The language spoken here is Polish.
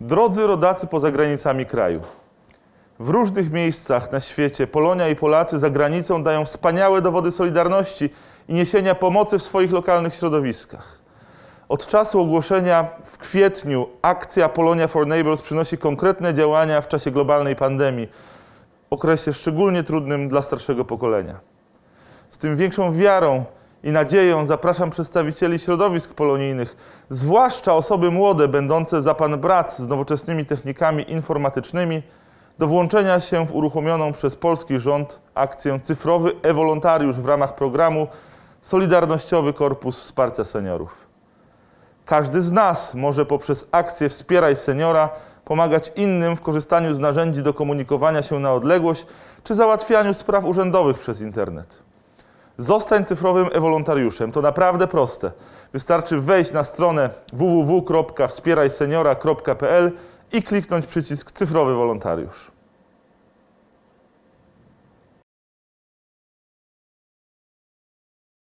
Drodzy rodacy poza granicami kraju, w różnych miejscach na świecie Polonia i Polacy za granicą dają wspaniałe dowody solidarności i niesienia pomocy w swoich lokalnych środowiskach. Od czasu ogłoszenia w kwietniu akcja Polonia for Neighbors przynosi konkretne działania w czasie globalnej pandemii, okresie szczególnie trudnym dla starszego pokolenia. Z tym większą wiarą i nadzieją zapraszam przedstawicieli środowisk polonijnych, zwłaszcza osoby młode, będące za pan brat z nowoczesnymi technikami informatycznymi, do włączenia się w uruchomioną przez polski rząd akcję Cyfrowy e-Wolontariusz w ramach programu Solidarnościowy Korpus Wsparcia Seniorów. Każdy z nas może poprzez akcję Wspieraj Seniora pomagać innym w korzystaniu z narzędzi do komunikowania się na odległość czy załatwianiu spraw urzędowych przez internet. Zostań cyfrowym e-wolontariuszem. To naprawdę proste. Wystarczy wejść na stronę www.wspierajseniora.pl i kliknąć przycisk cyfrowy wolontariusz.